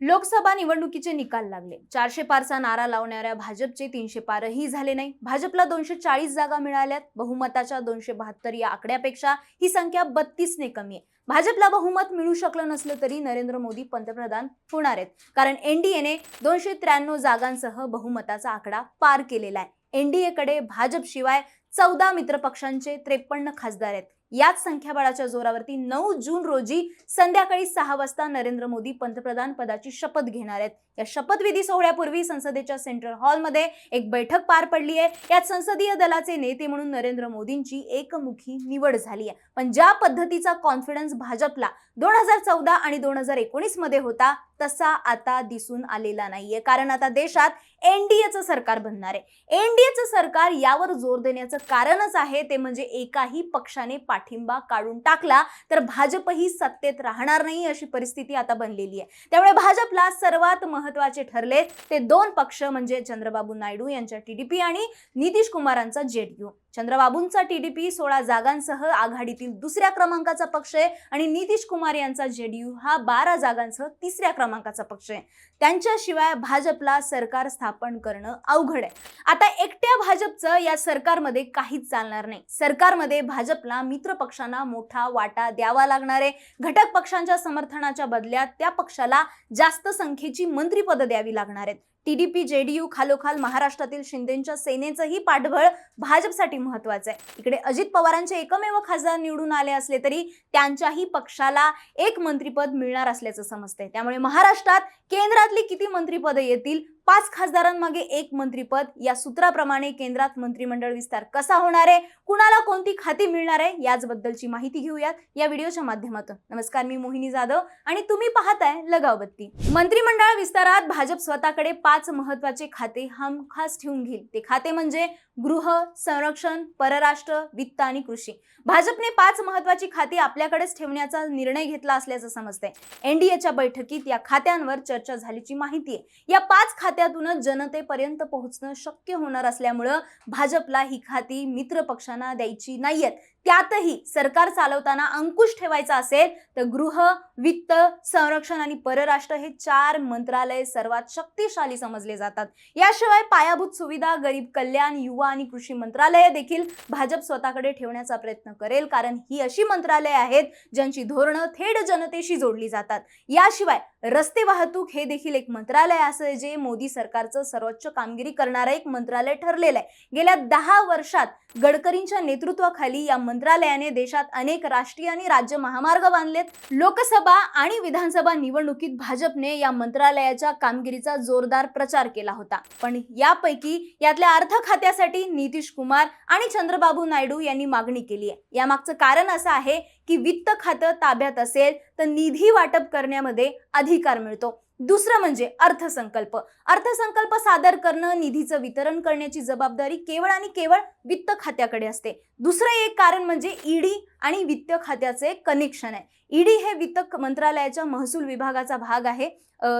लोकसभा निवडणुकीचे निकाल लागले. चारशे पारचा नारा लावणाऱ्या भाजपचे तीनशे पारही झाले नाही. भाजपला दोनशे चाळीस जागा मिळाल्यात. बहुमताच्या दोनशे बहात्तर या आकड्यापेक्षा ही संख्या बत्तीसने कमी आहे. भाजपला बहुमत मिळू शकलं नसलं तरी नरेंद्र मोदी पंतप्रधान होणार आहेत. कारण एनडीएने दोनशे त्र्याण्णव जागांसह बहुमताचा आकडा पार केलेला आहे. एनडीएकडे भाजपशिवाय चौदा मित्रपक्षांचे त्रेपन्न खासदार आहेत. याच संख्याबळाच्या जोरावरती नऊ जून रोजी संध्याकाळी सहा वाजता नरेंद्र मोदी पंतप्रधान पदाची शपथ घेणार आहेत. या शपथविधी सोहळ्यापूर्वी संसदेच्या सेंट्रल हॉलमध्ये एक बैठक पार पडली आहे. यात संसदीय दलाचे नेते म्हणून नरेंद्र मोदींची एकमुखी निवड झाली आहे. पण ज्या पद्धतीचा कॉन्फिडन्स भाजपला दोन हजार चौदा आणि दोन हजार एकोणीसमध्ये होता तसा आता दिसून आलेला नाहीये. कारण आता देशात एनडीएचं सरकार बनणार आहे. एनडीएचं सरकार यावर जोर देण्याचं कारणच आहे ते म्हणजे एकाही पक्षाने पाठिंबा काढून टाकला तर भाजपही सत्तेत राहणार नाही अशी परिस्थिती आता बनलेली आहे. त्यामुळे भाजपला सर्वात महत्त्वाचे ठरले ते दोन पक्ष म्हणजे चंद्रबाबू नायडू यांच्या टीडीपी आणि नितीश कुमारांचा जेडीयू चंद्रबाबूंचा टीडीपी सोळा जागांसह आघाडीतील दुसऱ्या क्रमांकाचा पक्ष आहे आणि नितीश कुमार यांचा जेडीयू हा बारा जागांसह तिसऱ्या क्रमांकाचा पक्ष आहे. त्यांच्याशिवाय भाजपला सरकार स्थापन करणं अवघड आहे. आता एकट्या भाजपचं या सरकारमध्ये काहीच चालणार नाही. सरकारमध्ये भाजपला मित्र पक्षांना मोठा वाटा द्यावा लागणार आहे. घटक पक्षांच्या समर्थनाच्या बदल्यात त्या पक्षाला जास्त संख्येची मंत्रीपद द्यावी लागणार आहेत. टीडीपी जेडीयू खालोखाल महाराष्ट्रातील शिंदेच्या सेनेचंही पाठबळ भाजपसाठी महत्वाचं आहे. इकडे अजित पवारांचे एकमेव खासदार निवडून आले असले तरी त्यांच्याही पक्षाला एक मंत्रीपद मिळणार असल्याचं समजतंय. त्यामुळे महाराष्ट्रात केंद्रातली किती मंत्रिपदं येतील पाच खासदारांमागे एक मंत्रीपद. या सूत्राप्रमाणे केंद्रात मंत्रिमंडळ विस्तार कसा होणार आहे? कुणाला कोणती खाती मिळणार आहे? याचबद्दलची माहिती घेऊयात या व्हिडिओच्या माध्यमातून. नमस्कार मी मोहिनी जाधव आणि तुम्ही पाहताय लगावबत्ती मंत्रिमंडळ विस्तारात भाजप स्वतःकडे पाच महत्त्वाचे खाते हमखास ठेवून घेईल. ते खाते म्हणजे गृह संरक्षण परराष्ट्र वित्त आणि कृषी. भाजपने पाच महत्वाची खाती आपल्याकडेच ठेवण्याचा निर्णय घेतला असल्याचं समजतंय. एनडीएच्या बैठकीत या खात्यांवर चर्चा झाल्याची माहिती आहे. या पाच खात्यातूनच जनतेपर्यंत पोहोचणं शक्य होणार असल्यामुळं भाजपला ही खाती मित्र पक्षांना द्यायची नाहीयेत. त्यातही सरकार चालवताना अंकुश ठेवायचा असेल तर गृह वित्त संरक्षण आणि परराष्ट्र हे चार मंत्रालय सर्वात शक्तिशाली समजले जातात. याशिवाय पायाभूत सुविधा गरीब कल्याण युवा आणि कृषी मंत्रालय देखील भाजप स्वतःकडे ठेवण्याचा प्रयत्न करेल कारण ही अशी मंत्रालय आहेत ज्यांची धोरणं थेट जनतेशी जोडली जातात. याशिवाय रस्ते वाहतूक हे देखील एक मंत्रालय असं जे मोदी सरकारचं सर्वोच्च कामगिरी करणारं एक मंत्रालय ठरलेलं आहे. गेल्या दहा वर्षात गडकरींच्या नेतृत्वाखाली या मंत्रालयाने देशात अनेक राष्ट्रीय आणि राज्य महामार्ग बांधलेत. लोकसभा आणि विधानसभा निवडणुकीत भाजपने या मंत्रालयाच्या कामगिरीचा जोरदार प्रचार केला होता. पण यापैकी यातल्या अर्थ खात्यासाठी नितीश कुमार आणि चंद्रबाबू नायडू यांनी मागणी केली आहे. यामागचं कारण असं आहे की वित्त खातं ताब्यात असेल तर निधी वाटप करण्यामध्ये अधिकार मिळतो. दुसरं म्हणजे अर्थसंकल्प. अर्थसंकल्प सादर करणं निधीचं वितरण करण्याची जबाबदारी केवळ आणि केवळ वित्त खात्याकडे असते. दुसरं एक कारण म्हणजे ईडी आणि वित्त खात्याचे कनेक्शन आहे. ईडी हे वित्त मंत्रालयाच्या महसूल विभागाचा भाग आहे.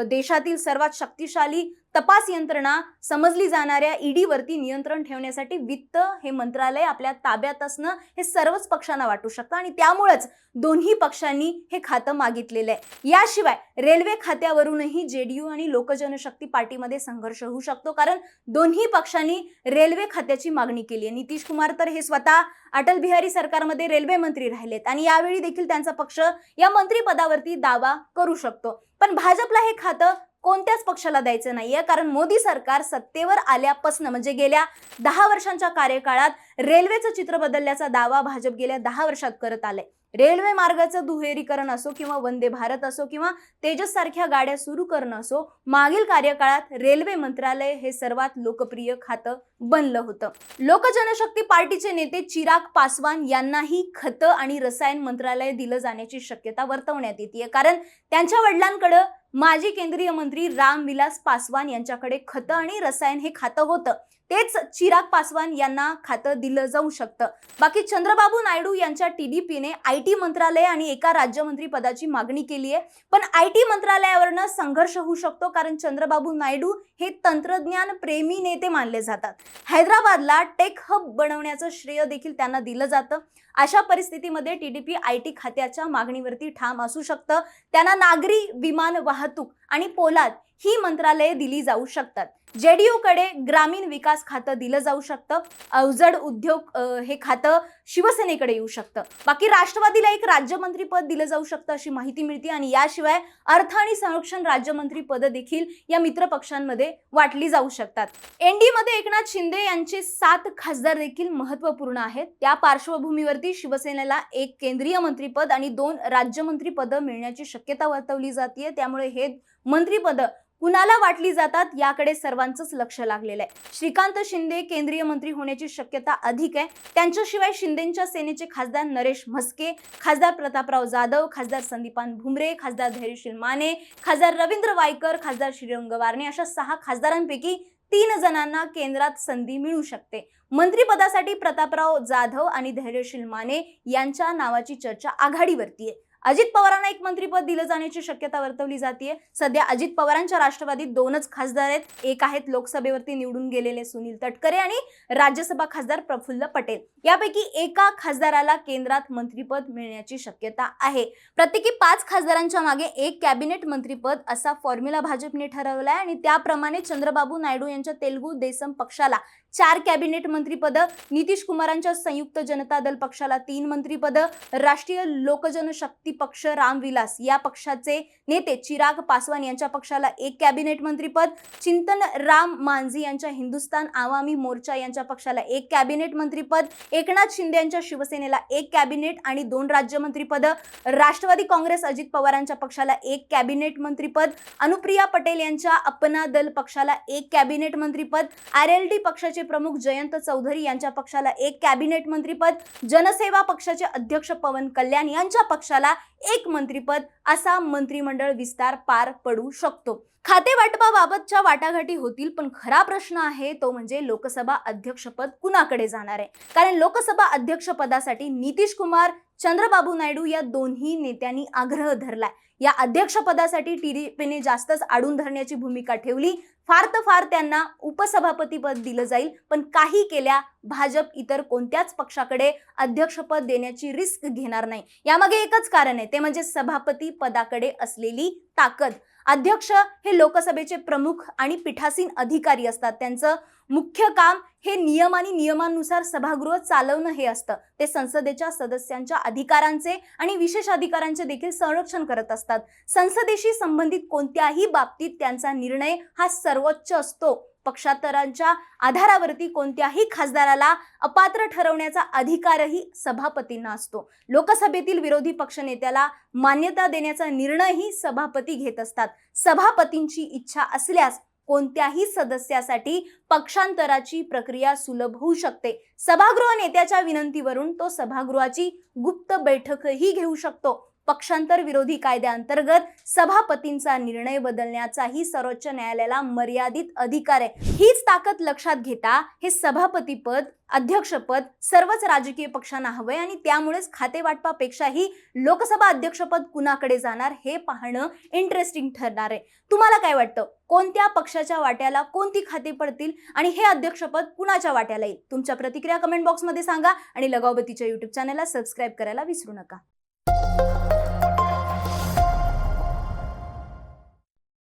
देशातील सर्वात शक्तिशाली तपास यंत्रणा समजली जाणाऱ्या ईडीवरती नियंत्रण ठेवण्यासाठी वित्त हे मंत्रालय आपल्या ताब्यात असणं हे सर्वच पक्षांना वाटू शकतं आणि त्यामुळेच दोन्ही पक्षांनी हे खातं मागितलेलं आहे. याशिवाय रेल्वे खात्यावरूनही जेडीयू आणि लोकजनशक्ती पार्टीमध्ये संघर्ष होऊ शकतो कारण दोन्ही पक्षांनी रेल्वे खात्याची मागणी केली आहे. नितीश कुमार तर हे स्वतः अटल बिहारी सरकारमध्ये रेल्वे मंत्री राहिलेत आणि यावेळी देखील त्यांचा पक्ष या मंत्रिपदावरती दावा करू शकतो. पण भाजपला हे खातं कोणत्याच पक्षाला द्यायचं नाहीये. कारण मोदी सरकार सत्तेवर आल्यापासून म्हणजे गेल्या दहा वर्षांच्या कार्यकाळात रेल्वेचं चित्र बदलल्याचा दावा भाजप गेल्या दहा वर्षात करत आलंय. रेल्वे मार्गाचं दुहेरीकरण असो किंवा वंदे भारत असो किंवा तेजस सारख्या गाड्या सुरू करणं असो मागील कार्यकाळात रेल्वे मंत्रालय हे सर्वात लोकप्रिय खातं बनलं होतं. लोकजनशक्ती पार्टीचे नेते चिराग पासवान यांनाही खतं आणि रसायन मंत्रालय दिलं जाण्याची शक्यता वर्तवण्यात येते कारण त्यांच्या वडिलांकडं माजी केंद्रीय मंत्री रामविलास पासवान यांच्याकडे खतं आणि रसायन हे खातं होतं. तेच चिराग पासवान यांना खातं दिलं जाऊ शकतं. बाकी चंद्रबाबू नायडू यांच्या टीडीपीने आय टी मंत्रालय आणि एका राज्यमंत्री पदाची मागणी केली आहे पण आय टी मंत्रालयावरनं संघर्ष होऊ शकतो कारण चंद्रबाबू नायडू हे तंत्रज्ञान प्रेमी नेते मानले जातात. हैदराबादला टेक हब बनवण्याचं श्रेय देखील त्यांना दिलं जातं. अशा परिस्थितीमध्ये टीडीपी आय टी खात्याच्या मागणीवरती ठाम असू शकतं. त्यांना नागरी विमान वाहतूक आणि पोलाद ही मंत्रालये दिली जाऊ शकतात. जेडीयू कडे ग्रामीण विकास खातं दिलं जाऊ शकतं. अवजड उद्योग हे खातं शिवसेनेकडे येऊ शकतं. बाकी राष्ट्रवादीला एक राज्यमंत्रीपद दिलं जाऊ शकतं अशी माहिती मिळते आणि याशिवाय अर्थ आणि संरक्षण राज्यमंत्री पद देखील या मित्रपक्षांमध्ये वाटली जाऊ शकतात. एनडीमध्ये एकनाथ शिंदे यांचे सात खासदार देखील महत्त्वपूर्ण आहेत. त्या पार्श्वभूमीवरती शिवसेनेला एक केंद्रीय मंत्रीपद आणि दोन राज्यमंत्री पद मिळण्याची शक्यता वर्तवली जाते त्यामुळे हे मंत्रीपद कुणाला वाटली जातात याकडे सर्वांचंच लक्ष लागलेलं आहे. श्रीकांत शिंदे केंद्रीय मंत्री होण्याची शक्यता अधिक आहे. त्यांच्याशिवाय शिंदेच्या सेनेचे खासदार नरेश म्हस्के खासदार प्रतापराव जाधव खासदार संदीपान भुमरे खासदार धैर्यशील माने खासदार रवींद्र वायकर खासदार श्रीरंग वारणे अशा सहा खासदारांपैकी तीन जणांना केंद्रात संधी मिळू शकते. मंत्रिपदासाठी प्रतापराव जाधव आणि धैर्यशील माने यांच्या नावाची चर्चा आघाडीवरती आहे. अजित पवारांना एक मंत्रीपद दिलं जाण्याची शक्यता वर्तवली जाते सध्या अजित पवारांच्या राष्ट्रवादीत दोनच खासदार आहेत. एक आहेत लोकसभेवरती निवडून गेलेले सुनील तटकरे आणि राज्यसभा खासदार प्रफुल्ल पटेल. यापैकी एका खासदाराला केंद्रात मंत्रीपद मिळण्याची शक्यता आहे. प्रत्येकी पाच खासदारांच्या मागे एक कॅबिनेट मंत्रीपद असा फॉर्म्युला भाजपने ठरवलाय आणि त्याप्रमाणे चंद्रबाबू नायडू यांच्या तेलुगू देसम पक्षाला चार कॅबिनेट मंत्रीपद नितीश कुमारांच्या संयुक्त जनता दल पक्षाला तीन मंत्रीपद राष्ट्रीय लोकजनशक्ती पक्ष रामविलास या पक्षाचे नेते चिराग पासवान यांच्या पक्षाला एक कॅबिनेट मंत्रीपद चिंतन राम मांझी यांच्या हिंदुस्तान आवामी मोर्चा यांच्या पक्षाला एक कॅबिनेट मंत्रीपद एकनाथ शिंदे यांच्या शिवसेनेला एक कॅबिनेट आणि दोन राज्यमंत्रीपद राष्ट्रवादी काँग्रेस अजित पवारांच्या पक्षाला एक कॅबिनेट मंत्रीपद अनुप्रिया पटेल यांच्या अपना दल पक्षाला एक कॅबिनेट मंत्रीपद आर एल डी पक्षाचे प्रमुख जयंत चौधरी यांच्या पक्षाला एक कॅबिनेट मंत्रीपद जनसेवा पक्षाचे अध्यक्ष पवन कल्याण यांच्या पक्षाला एक मंत्रीपद असा मंत्रिमंडळ विस्तार पार पडू शकतो. खाते वाटपाबाबतच्या वाटाघाटी होतील पण खरा प्रश्न आहे तो म्हणजे लोकसभा अध्यक्षपद कुणाकडे जाणार आहे? कारण लोकसभा अध्यक्षपदासाठी नितीश कुमार चंद्रबाबू नायडू या दोन्ही नेत्यांनी आग्रह धरलाय. या अध्यक्षपदासाठी टीडीपीने जास्तच आडून धरण्याची भूमिका ठेवली. फार तर फार त्यांना उपसभापतीपद दिलं जाईल पण काही केल्या भाजप इतर कोणत्याच पक्षाकडे अध्यक्षपद देण्याची रिस्क घेणार नाही. यामागे एकच कारण आहे ते म्हणजे सभापती पदाकडे असलेली ताकद. अध्यक्ष हे लोकसभेचे प्रमुख आणि पीठासीन अधिकारी असतात. त्यांचं मुख्य काम हे नियम आणि नियमानुसार सभागृह चालवणं हे असतं. ते संसदेच्या सदस्यांच्या अधिकारांचे आणि विशेष अधिकारांचे देखील संरक्षण करत असतात. संसदेशी संबंधित कोणत्याही बाबतीत त्यांचा निर्णय हा सर्वोच्च असतो. पक्षांतरांच्या आधारावरती कोणत्याही खासदाराला अपात्र ठरवण्याचा अधिकारही सभापतींना असतो. लोकसभेतील विरोधी पक्षनेत्याला मान्यता देण्याचा निर्णयही सभापती घेत असतात. सभापतींची इच्छा असल्यास कोणत्याही सदस्यासाठी पक्षांतराची प्रक्रिया सुलभ होऊ शकते. सभागृह नेत्याच्या विनंतीवरून तो सभागृहाची गुप्त बैठकही घेऊ शकतो. पक्षांतर विरोधी कायद्याअंतर्गत सभापतींचा निर्णय बदलण्याचाही सर्वोच्च न्यायालयाला मर्यादित अधिकार आहे. हीच ताकद लक्षात घेता हे सभापतीपद अध्यक्षपद सर्वच राजकीय पक्षांना हवंय आणि त्यामुळेच खाते वाटपापेक्षाही लोकसभा अध्यक्षपद कुणाकडे जाणार हे पाहणं इंटरेस्टिंग ठरणार आहे. तुम्हाला काय वाटतं? कोणत्या पक्षाच्या वाट्याला कोणती खाते पडतील आणि हे अध्यक्षपद कुणाच्या वाट्याला येईल? तुमच्या प्रतिक्रिया कमेंट बॉक्समध्ये सांगा आणि लगावबतीच्या युट्यूब चॅनलला सबस्क्राईब करायला विसरू नका.